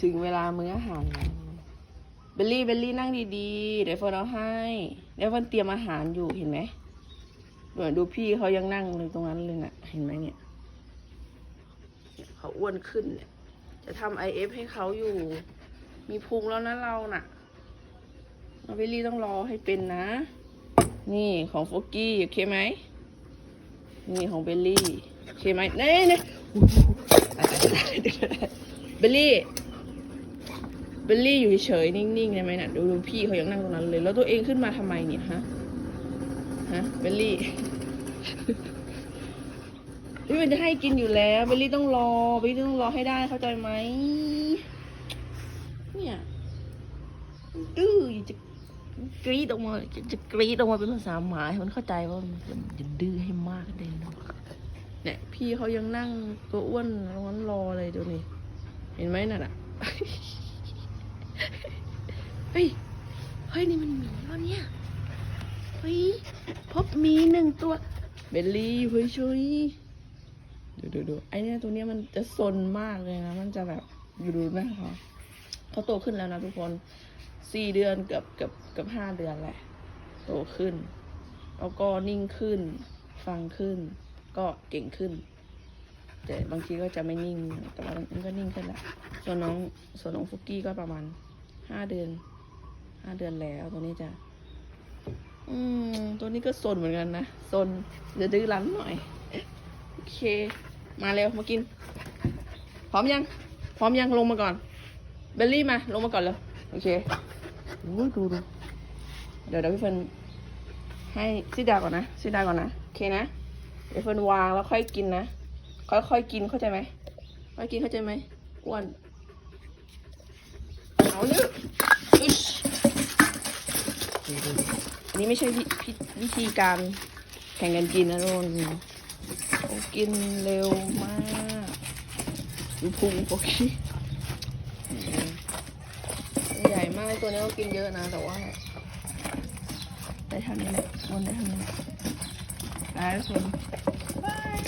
ถึงเวลามื้ออาหารเบลลี่เบลลี่นั่งดีๆ เดี๋ยวเฟิร์นเอาให้เดี๋ยวเฟิร์นเตรียมอาหารอยู่เห็นไหมเหมือนดูพี่เขายังนั่งเลยตรงนั้นเลยน่ะ เห็นไหมเนี่ยเขาอ้วนขึ้นเนี่ย จะทำไอเอฟให้เขาอยู่ มีพุงแล้วนะเราน่ะเราเบลลี่ต้องรอให้เป็นนะ นี่ของโฟกี้โอเคไหมนี่ของเบลลี่โอเคไหมเน่เน่เบลลี่ เบลลี่อยู่เฉยนิ่งๆได้ไหมน่ะดูดูพี่เขายังนั่งตรงนั้นเลย แล้วตัวเองขึ้นมาทำไมเนี่ยฮะฮะเบลลี่พี่มันจะให้กินอยู่แล้วเบลลี่ต้องรอเบลลี่ต้องรอให้ได้เข้าใจไหมเนี่ยดื้อจะกรีดออกมาจะจะกรีดออกมาเป็นภาษาหมาให้มันเข้าใจว่ามันจะดื้อให้มากเลยนะเนี่ยพี่เขายังนั่งตัวอ้วนร้อนรอเลยดูนี่เห็นไหมน่ะน่ะ เฮ้ย เฮ้ย นี่มันหมีแล้วเนี่ย เฮ้ย พบหมีหนึ่งตัว เบลลี่ เฮ้ยช่วยดูดูดูไอเนี่ยตัวเนี้ยมันจะซนมากเลยนะ มันจะแบบอยู่ดูหน้าเขาเขาโตขึ้นแล้วนะทุกคนสี่เดือนเกือบเกือบเกือบห้าเดือนแหละ โตขึ้น แล้วก็นิ่งขึ้น ฟังขึ้น ก็เก่งขึ้น แต่บางทีก็จะไม่นิ่ง แต่ว่ามันก็นิ่งขึ้นแหละ ส่วนน้องส่วนน้องฟุกกี้ก็ประมาณ ห้าเดือนห้าเดือนแล้วตัวนี้จะอืมตัวนี้ก็ซนเหมือนกันนะซนเดี๋ยวดื้อรั้นหน่อย โอเค มาเร็วมากิน พร้อมยัง พร้อมยังลงมาก่อน เบลลี่มา ลงมาก่อนเลยโอเคโอ้ดูดูเดี๋ยวเดี๋ยวพี่เฟิร์นให้ซิดาก่อนนะซิดาก่อนนะ โอเคนะ เดี๋ยวเฟิร์นวางแล้วค่อยกินนะ ค่อยๆกินเข้าใจไหมค่อยกินเข้าใจไหมอ้วน เอาเลยอึ๊ชอันนี้ไม่ใช่วิพิวิธีการแข่งกันกินนะทุกคนโอ้กินเร็วมากดูพุงโอเคใหญ่มากเลยตัวนี้ก็กินเยอะนะ แต่ว่าได้เท่านี้แหละวนได้เท่านี้แหละได้ทุกคนบาย